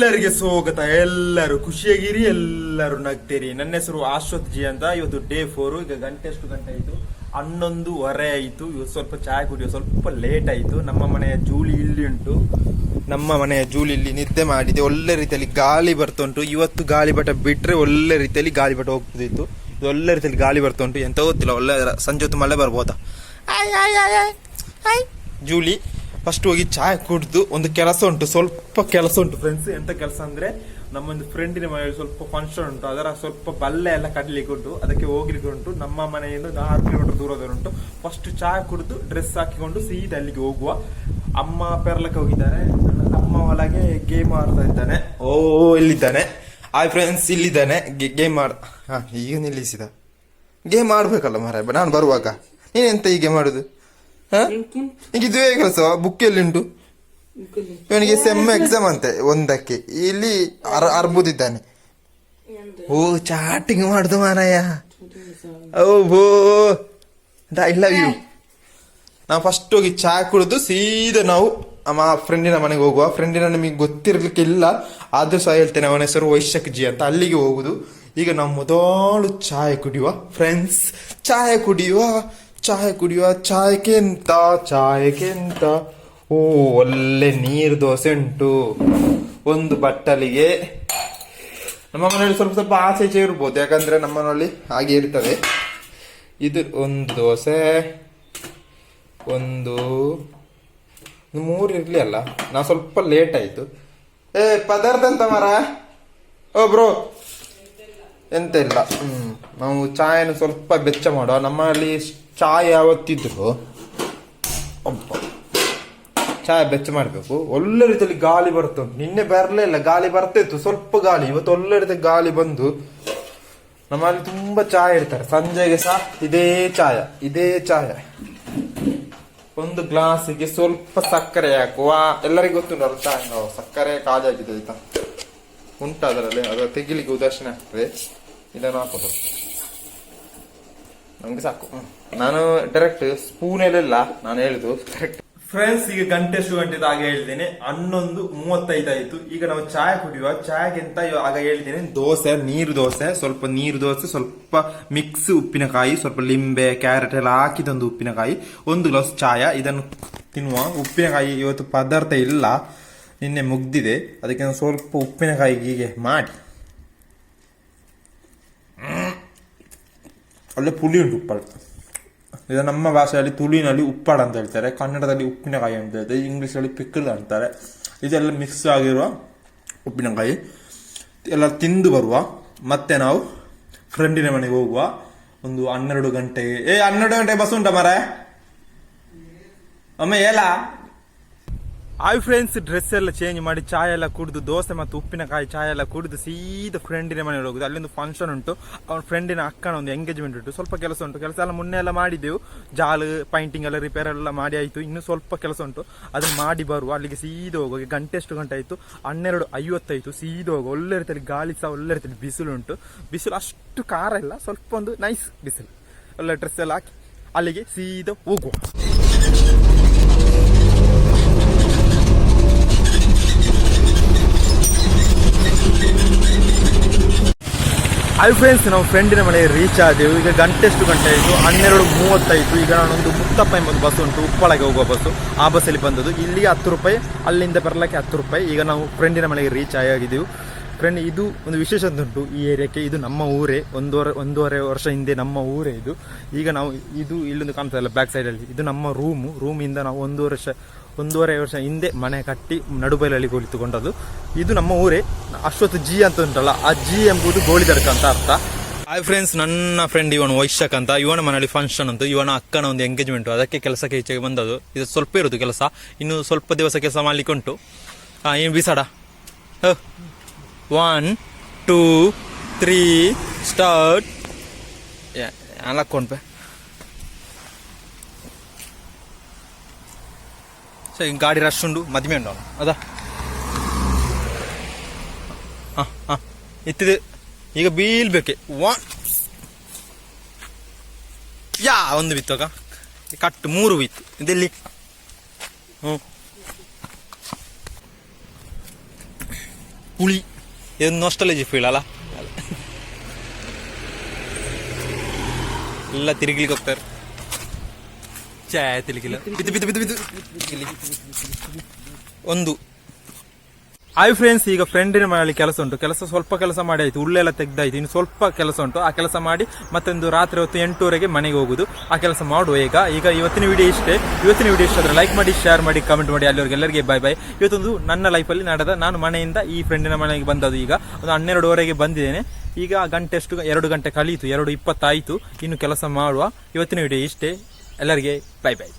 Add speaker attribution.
Speaker 1: ಎಲ್ಲರಿಗೆ ಸ್ವಾಗತ, ಎಲ್ಲರೂ ಖುಷಿಯಾಗಿರಿ, ಎಲ್ಲರೂ ನಗ್ತೀರಿ. ನನ್ನ ಹೆಸರು ಆಶ್ವತ್ಜಿ ಅಂತ, ಇವತ್ತು ಡೇ ಫೋರ್ ಈಗ ಗಂಟೆ ಎಷ್ಟು ಗಂಟೆ ಆಯ್ತು. ಹನ್ನೊಂದುವರೆ ಆಯ್ತು, ಇವತ್ತು ಸ್ವಲ್ಪ ಚಾಯ್ ಕುಡಿಯೋ, ಸ್ವಲ್ಪ ಲೇಟ್ ಆಯ್ತು. ನಮ್ಮ ಮನೆಯ ಜೂಲಿ ಇಲ್ಲಿ ಉಂಟು. ನಮ್ಮ ಮನೆಯ ಜೂಲಿ ಇಲ್ಲಿ ನಿದ್ದೆ ಮಾಡಿದೆ. ಒಳ್ಳೆ ರೀತಿಯಲ್ಲಿ ಗಾಳಿ ಬರ್ತಾ ಉಂಟು ಇವತ್ತು ಗಾಳಿ ಬಟ ಬಿಟ್ರೆ ಒಳ್ಳೆ ರೀತಿಯಲ್ಲಿ ಗಾಳಿ ಬಟ ಹೋಗ್ತಿತ್ತು. ಇದು ಒಳ್ಳೆ ರೀತಿಯಲ್ಲಿ ಗಾಳಿ ಬರ್ತಾ ಉಂಟು ಎಂತ ಗೊತ್ತಿಲ್ಲ, ಒಳ್ಳೆ ಸಂಜೆ ಹೊತ್ತು ಮಳೆ ಬರ್ಬೋದಾ? ಜೂಲಿ ಫಸ್ಟ್ ಹೋಗಿ ಚಾಯ್ ಕುಡಿದು ಒಂದು ಕೆಲಸ ಉಂಟು, ಸ್ವಲ್ಪ ಕೆಲಸ ಉಂಟು ಫ್ರೆಂಡ್ಸ್ ಎಂತ ಕೆಲಸ ಅಂದ್ರೆ ನಮ್ಮೊಂದು ಫ್ರೆಂಡಿನ ಮನೆಯಲ್ಲಿ ಸ್ವಲ್ಪ ಫಂಕ್ಷನ್ ಉಂಟು, ಅದರ ಸ್ವಲ್ಪ ಬಲ್ಲೆ ಎಲ್ಲ ಕಡ್ಲಿಕ್ಕೆ ಉಂಟು, ಅದಕ್ಕೆ ಹೋಗ್ಲಿಕ್ಕೆ ಉಂಟು, ನಮ್ಮ ಮನೆಯಿಂದ ಆರು ಕಿಲೋಮೀಟರ್ ದೂರದಲ್ಲಿ ಉಂಟು. ಫಸ್ಟ್ ಚಾಯ್ ಕುಡಿದು ಡ್ರೆಸ್ ಹಾಕಿಕೊಂಡು ಸೀದಾ ಅಲ್ಲಿಗೆ ಹೋಗುವ. ಅಮ್ಮ ಪೆರ್ಲಕ್ಕೆ ಹೋಗಿದ್ದಾರೆ ತಮ್ಮ ಒಳಗೆ ಗೇಮ್ ಆಡ್ತಾ ಇದ್ದಾನೆ. ಓ, ಇಲ್ಲಿದ್ದಾನೆ. ಆಯ್ ಫ್ರೆಂಡ್ಸ್ ಇಲ್ಲಿದ್ದಾನೆ. ಗೇಮ್ ಆಡ್, ಹಾ, ಈಗ ನಿಲ್ಲಿಸಿದ. ಗೇಮ್ ಆಡ್ಬೇಕಲ್ಲ ಮಾರಾಯ ನಾನು ಬರುವಾಗ. ನೀನೆಂತ ಹೀಗೆ ಮಾಡುದು ಹಾ? ಈಗ ಹೊಸ ಎಲ್ಲಿ ಉಂಟು ಇವನಿಗೆ ಸೆಮ್ ಎಕ್ಸಾಮ್ ಅಂತೆ ಒಂದಕ್ಕೆ. ಇಲ್ಲಿ ಅರ್- ಅರ್ಬುದಿದ್ದಾನೆ. ಓ ಚಾಟಿಂಗ್ ಮಾಡುದು ಮಾರಾಯ. ಓಹೋ ಐ ಲವ್ ಯು ನಾವು ಫಸ್ಟ್ ಹೋಗಿ ಚಾ ಕುಡಿದು ಸೀದಾ ನಾವು ನಮ್ಮ ಫ್ರೆಂಡಿನ ಮನೆಗೆ ಹೋಗುವ. ಫ್ರೆಂಡಿನ ನಿಮಗೆ ಗೊತ್ತಿರ್ಲಿಕ್ಕೆ ಇಲ್ಲ. ಆದ್ರೂ ಸಹ ಹೇಳ್ತೇನೆ ಅವನ ಹೆಸರು ವೈಶಕ್ ಜಿ ಅಂತ. ಅಲ್ಲಿಗೆ ಹೋಗುದು. ಈಗ ನಾವು ಮೊದಲು ಚಾಯ್ ಕುಡಿಯುವ. ಫ್ರೆಂಡ್ಸ್ ಚಾಯ್ ಕುಡಿಯುವ. ಚಾಯ್ ಕುಡಿಯುವ ಚಾಯಕ್ಕೆ ಎಂತ ಓ ಒಳ್ಳೆ ನೀರು ದೋಸೆ ಉಂಟು. ಒಂದು ಬಟ್ಟಲಿಗೆ. ನಮ್ಮ ಮನೆಯಲ್ಲಿ ಸ್ವಲ್ಪ ಸ್ವಲ್ಪ ಆಸೆ ಇರ್ಬೋದು, ಯಾಕಂದ್ರೆ ನಮ್ಮ ಮನೆಯಲ್ಲಿ ಹಾಗೆ ಇರ್ತದೆ. ಇದು ಒಂದು ದೋಸೆ, ಒಂದು ಮೂರು ಇರಲಿ ಅಲ್ಲ. ನಾ ಸ್ವಲ್ಪ ಲೇಟ್ ಆಯ್ತು. ಏ, ಪದಾರ್ಥ ಎಂತ ಮರ ಓ, ಬ್ರೋ. ಎಂತ ಇಲ್ಲ. ಹ್ಮ್, ನಾವು ಚಾಯನ್ನು ಸ್ವಲ್ಪ ಬೆಚ್ಚ ಮಾಡುವ? ನಮ್ಮಲ್ಲಿ ಚಾಯ್ ಯಾವತ್ತಿದ್ರು. ಚಾಯ್ ಬೆಚ್ಚ ಮಾಡಬೇಕು. ಒಳ್ಳೆ ರೀತಿಯಲ್ಲಿ ಗಾಳಿ ಬರ್ತು ನಿನ್ನೆ ಬರಲೇ ಇಲ್ಲ, ಗಾಳಿ ಬರ್ತಾ ಇತ್ತು ಸ್ವಲ್ಪ ಗಾಳಿ. ಇವತ್ತು ಒಳ್ಳೆ ರೀತಿ ಗಾಳಿ ಬಂದು ನಮ್ಮಲ್ಲಿ ತುಂಬಾ ಚಾಯ್ ಇಡ್ತಾರೆ. ಸಂಜೆಗೆ ಸಹ ಇದೇ ಚಾಯ ಇದೇ ಚಾಯ. ಒಂದು ಗ್ಲಾಸಿಗೆ ಸ್ವಲ್ಪ ಸಕ್ಕರೆ ಹಾಕುವ. ಎಲ್ಲರಿಗೂ ಗೊತ್ತುಂಟಲ್ಲ ಚಾಯ್ ನಾವು. ಸಕ್ಕರೆ ಕಾಜು ಹಾಕಿದೆ ಆಯ್ತಾ? ಉಂಟು ಅದರಲ್ಲಿ. ಅದು ತೆಗಿಲಿಕ್ಕೆ ಉದಾಸೀನ ಆಗ್ತದೆ. ಇದನ್ನು ಹಾಕೋದು ನಮ್ಗೆ ಸಾಕು. ನಾನು ಡೈರೆಕ್ಟ್ ಸ್ಪೂನಲ್ಲೆಲ್ಲ ನಾನು ಹೇಳುದು ಫ್ರೆಂಡ್ಸ್ ಈಗ ಗಂಟೆ ಎಷ್ಟು ಗಂಟೆ ಹಾಗೆ ಹೇಳ್ತೇನೆ ಹನ್ನೊಂದು, ಮೂವತ್ತೈದು ಆಯ್ತು. ಈಗ ನಾವು ಚಾಯ್ ಕುಡಿಯುವ. ಚಾಯ್ಗೆ ಅಂತ ಆಗ ಹೇಳ್ತೇನೆ ದೋಸೆ, ನೀರು ದೋಸೆ, ಸ್ವಲ್ಪ ನೀರು ದೋಸೆ, ಸ್ವಲ್ಪ ಮಿಕ್ಸ್ ಉಪ್ಪಿನಕಾಯಿ, ಸ್ವಲ್ಪ ಲಿಂಬೆ, ಕ್ಯಾರೆಟ್ ಎಲ್ಲ ಹಾಕಿದೊಂದು ಉಪ್ಪಿನಕಾಯಿ, ಒಂದು ಗ್ಲಾಸ್ ಚಾಯ. ಇದನ್ನು ತಿನ್ನುವ. ಉಪ್ಪಿನಕಾಯಿ ಇವತ್ತು ಪದಾರ್ಥ ಇಲ್ಲ. ನಿನ್ನೆ ಮುಗ್ದಿದೆ. ಅದಕ್ಕೆ ಸ್ವಲ್ಪ ಉಪ್ಪಿನಕಾಯಿ ಹೀಗೆ ಮಾಡಿ. ಒಳ್ಳೆ ಪುಳಿ ಉಂಟು ಉಪ್ಪಳ. ಇದು ನಮ್ಮ ಭಾಷೆಯಲ್ಲಿ ತುಳಿನಲ್ಲಿ ಉಪ್ಪಾಡ ಅಂತ ಹೇಳ್ತಾರೆ, ಕನ್ನಡದಲ್ಲಿ ಉಪ್ಪಿನಕಾಯಿ ಅಂತ ಹೇಳ್ತಾರೆ, ಇಂಗ್ಲೀಷಲ್ಲಿ ಪಿಕ್ಕಲ್ ಅಂತಾರೆ. ಇದೆಲ್ಲ ಮಿಕ್ಸ್ ಆಗಿರುವ ಉಪ್ಪಿನಕಾಯಿ. ಎಲ್ಲ ತಿಂದು ಬರುವ, ಮತ್ತೆ ನಾವು ಫ್ರೆಂಡಿನ ಮನೆಗೆ ಹೋಗುವ ಒಂದು ಹನ್ನೆರಡು ಗಂಟೆಗೆ. ಏ, ಹನ್ನೆರಡು ಗಂಟೆ ಬಸ್ ಉಂಟಾ ಮರ ಅಮ್ಮ ಏಲ? ಹಾಯ್ ಫ್ರೆಂಡ್ಸ್ ಡ್ರೆಸ್ ಎಲ್ಲ ಚೇಂಜ್ ಮಾಡಿ ಚಾಯ್ ಎಲ್ಲ ಕುಡಿದು, ದೋಸೆ ಮತ್ತು ಉಪ್ಪಿನಕಾಯಿ ಚಾಯ್ ಎಲ್ಲ ಕುಡಿದು ಸೀದಾ ಫ್ರೆಂಡಿನ ಮನೆಗೆ ಹೋಗುದು. ಅಲ್ಲೊಂದು ಫಂಕ್ಷನ್ ಉಂಟು. ಅವ್ರ ಫ್ರೆಂಡಿನ ಅಕ್ಕನ ಒಂದು ಎಂಗೇಜ್ಮೆಂಟ್ ಉಂಟು. ಸ್ವಲ್ಪ ಕೆಲಸ ಉಂಟು. ಕೆಲಸ ಎಲ್ಲ ಮೊನ್ನೆ ಎಲ್ಲ ಮಾಡಿದ್ದೆವು. ಜಾಲ್ ಪೈಂಟಿಂಗ್ ಎಲ್ಲ ರಿಪೇರ್ ಎಲ್ಲ ಮಾಡಿ ಆಯಿತು. ಇನ್ನು ಸ್ವಲ್ಪ ಕೆಲಸ ಉಂಟು. ಅದನ್ನ ಮಾಡಿ ಬರುವ. ಅಲ್ಲಿಗೆ ಸೀದ ಈಗ ಗಂಟೆ ಎಷ್ಟು ಗಂಟೆ ಆಯಿತು? ಹನ್ನೆರಡು ಐವತ್ತೈತು ಸೀದ ಹೋಗುವ. ಒಳ್ಳೆ ರೀತಿಯಲ್ಲಿ ಗಾಳಿ ಸಹ, ಒಳ್ಳೆ ರೀತಿಯಲ್ಲಿ ಬಿಸಿಲು ಉಂಟು. ಬಿಸಿಲು ಅಷ್ಟು ಖಾರ ಇಲ್ಲ. ಸ್ವಲ್ಪ ಒಂದು ನೈಸ್ ಬಿಸಿಲು. ಒಳ್ಳೆ ಡ್ರೆಸ್ ಎಲ್ಲ ಹಾಕಿ ಅಲ್ಲಿಗೆ ಸೀದಾ ಹೋಗುವ. ಹಾಯ್ ಫ್ರೆಂಡ್ಸ್ ನಾವು ಫ್ರೆಂಡಿನ ಮನೆಗೆ ರೀಚ್ ಆದೆವು ಈಗ ಗಂಟೆ ಎಷ್ಟು ಗಂಟೆ ಆಯಿತು. ಹನ್ನೆರಡು ಮೂವತ್ತಾಯಿತು ಈಗ ನಾನೊಂದು ಮುತ್ತಪ್ಪ ಎಂಬುದು ಬಸ್ ಉಂಟು. ಉಪ್ಪಳಗೆ ಹೋಗುವ ಬಸ್ಸು ಆ ಬಸ್ಸಲ್ಲಿ ಬಂದದ್ದು. ಇಲ್ಲಿಗೆ ಹತ್ತು ರೂಪಾಯಿ, ಅಲ್ಲಿಂದ ಬರಲಿಕ್ಕೆ ಹತ್ತು ರೂಪಾಯಿ. ಈಗ ನಾವು ಫ್ರೆಂಡಿನ ಮನೆಗೆ ರೀಚ್ ಆಗಿದ್ದೆವು. ಫ್ರೆಂಡ್ ಇದು ಒಂದು ವಿಶೇಷ ಉಂಟು. ಈ ಏರಿಯಾಕ್ಕೆ ಇದು ನಮ್ಮ ಊರೇ. ಒಂದೂವರೆ ಒಂದೂವರೆ ವರ್ಷ ಹಿಂದೆ ನಮ್ಮ ಊರೇ ಇದು. ಈಗ ನಾವು ಇದು ಇಲ್ಲೊಂದು ಕಾಣ್ತಾ ಇಲ್ಲ ಬ್ಯಾಕ್ ಸೈಡಲ್ಲಿ ಇದು ನಮ್ಮ ರೂಮು ರೂಮಿಂದ ನಾವು ಒಂದು ವರ್ಷ ಒಂದೂವರೆ ವರ್ಷ ಹಿಂದೆ ಮನೆ ಕಟ್ಟಿ ನಡುಬೈಲಲ್ಲಿ ಕುಳಿತುಕೊಂಡದ್ದು ಇದು ನಮ್ಮ ಊರೇ. ಅಶ್ವತ್ ಜಿ ಅಂತ ಉಂಟಲ್ಲ, ಆ ಜಿ ಎಂಬುದು ಗೋಳಿದರ್ಕ ಅಂತ ಅರ್ಥ. ಹಾಯ್ ಫ್ರೆಂಡ್ಸ್ ನನ್ನ ಫ್ರೆಂಡ್ ಇವನು ವೈಶಾಖ್ ಅಂತ. ಇವನ ಮನೆಯಲ್ಲಿ ಫಂಕ್ಷನ್ ಅಂತ ಇವನ ಅಕ್ಕನ ಒಂದು ಎಂಗೇಜ್ಮೆಂಟ್ ಅದಕ್ಕೆ ಕೆಲಸಕ್ಕೆ ಈಚೆಗೆ ಬಂದದ್ದು. ಇದು ಸ್ವಲ್ಪ ಇರೋದು ಕೆಲಸ. ಇನ್ನು ಸ್ವಲ್ಪ ದಿವಸ ಕೆಲಸ ಮಾಡ್ಲಿಕ್ಕೆ ಉಂಟು. ಹಾಂ ಏನು ಬಿಸಾಡ? ಒನ್ ಟೂ ತ್ರೀ ಸ್ಟಾರ್ಟ್ ಅಲ್ಲ ಕೊಂಡ್ಪೆ ಸೊ ಗಾಡಿ ರಶ್ ಉಂಡು ಮದ್ಮೆ ಉಂಡು ಅವನು ಅದಾ ಹಾಂ ಹಾಂ ಇತ್ತಿದೆ ಈಗ ಬೀಳ್ಬೇಕೆ ಒನ್ ಯಾ ಒಂದು ಬಿತ್ತುವಾಗ ಕಟ್ ಮೂರು ಬಿತ್ತು ಇದೆಲ್ಲಿ ಹ್ಞೂ
Speaker 2: ಹುಳಿ ಇದು ನಾಸ್ಟಾಲಜಿ ಫೀಲ್ ಅಲ್ಲ ಎಲ್ಲ ತಿರುಗ್ಲಿಕ್ಕೆ ಹೋಗ್ತಾರೆ ಚಾಯ್ ತಿರುಗಿಲ್ಲ ಬಿದ್ದು ಬಿದ್ದು ಬಿದ್ದು ಬಿದ್ದು. ಇಲ್ಲಿ. ಒಂದು.
Speaker 1: ಆಯ್ ಫ್ರೆಂಡ್ಸ್ ಈಗ ಫ್ರೆಂಡಿನ ಮನೆಯಲ್ಲಿ ಕೆಲಸ ಉಂಟು. ಕೆಲಸ ಸ್ವಲ್ಪ ಕೆಲಸ ಮಾಡಿ ಆಯ್ತು. ಉಳ್ಳೆಲ್ಲ ತೆಗ್ದಾಯ್ತು. ಇನ್ನು ಸ್ವಲ್ಪ ಕೆಲಸ ಉಂಟು. ಆ ಕೆಲಸ ಮಾಡಿ ಮತ್ತೊಂದು ರಾತ್ರಿ ಹೊತ್ತು ಎಂಟೂವರೆಗೆ ಮನೆಗೆ ಹೋಗುದು. ಆ ಕೆಲಸ ಮಾಡುವ ಈಗ. ಈಗ ಇವತ್ತಿನ ವಿಡಿಯೋ ಇಷ್ಟೇ. ಇವತ್ತಿನ ವಿಡಿಯೋ ಇಷ್ಟ ಆದ್ರೆ ಲೈಕ್ ಮಾಡಿ ಶೇರ್ ಮಾಡಿ ಕಮೆಂಟ್ ಮಾಡಿ. ಅಲ್ಲಿವರೆಗೆ ಎಲ್ಲರಿಗೆ ಬಾಯ್ ಬಾಯ್ ಇವತ್ತೊಂದು ನನ್ನ ಲೈಫಲ್ಲಿ ನಡೆದ ನಾನು ಮನೆಯಿಂದ ಈ ಫ್ರೆಂಡಿನ ಮನೆಗೆ ಬಂದದ್ದು ಈಗ. ಒಂದು ಹನ್ನೆರಡುವರೆಗೆ ಬಂದಿದ್ದೇನೆ. ಈಗ ಗಂಟೆ ಎಷ್ಟು ಎರಡು ಗಂಟೆ ಕಳೀತು. ಎರಡು ಇಪ್ಪತ್ತಾಯಿತು. ಇನ್ನು ಕೆಲಸ ಮಾಡುವ. ಇವತ್ತಿನ ವಿಡಿಯೋ ಇಷ್ಟೇ. ಎಲ್ಲರಿಗೆ ಬೈ ಬೈ